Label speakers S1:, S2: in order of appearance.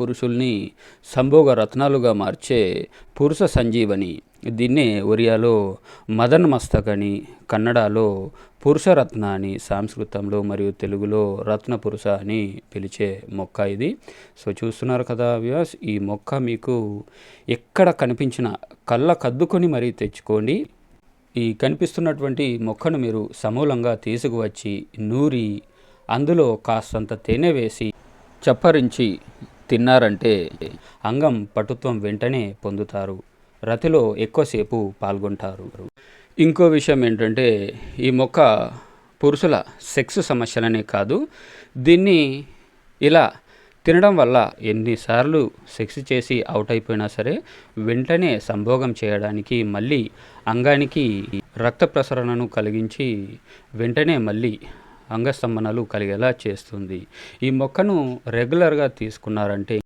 S1: పురుషుల్ని సంభోగ రత్నాలుగా మార్చే పురుష సంజీవని. దీన్నే ఒరియాలో మదన్ మస్తక్ అని కన్నడలో పురుషరత్న అని సంస్కృతంలో మరియు తెలుగులో రత్న పురుష అని పిలిచే మొక్క ఇది. సో చూస్తున్నారు కదా వ్యాస్ ఈ మొక్క మీకు ఎక్కడ కనిపించిన కళ్ళ కద్దుకొని మరీ తెచ్చుకోండి. ఈ కనిపిస్తున్నటువంటి మొక్కను మీరు సమూలంగా తీసుకువచ్చి నూరి అందులో కాస్తంత తేనె వేసి చప్పరించి తిన్నారంటే అంగం పటుత్వం వెంటనే పొందుతారు. రతిలో ఎక్కువసేపు పాల్గొంటారు. ఇంకో విషయం ఏంటంటే ఈ మొక్క పురుషుల సెక్స్ సమస్యలనే కాదు. దీన్ని ఇలా తినడం వల్ల ఎన్నిసార్లు సెక్స్ చేసి అవుట్ అయిపోయినా సరే వెంటనే సంభోగం చేయడానికి మళ్ళీ అంగానికి రక్త ప్రసరణను కలిగించి వెంటనే మళ్ళీ అంగస్తంభనలు కలిగేలా చేస్తుంది. ఈ మొక్కను రెగ్యులర్గా తీసుకున్నారంటే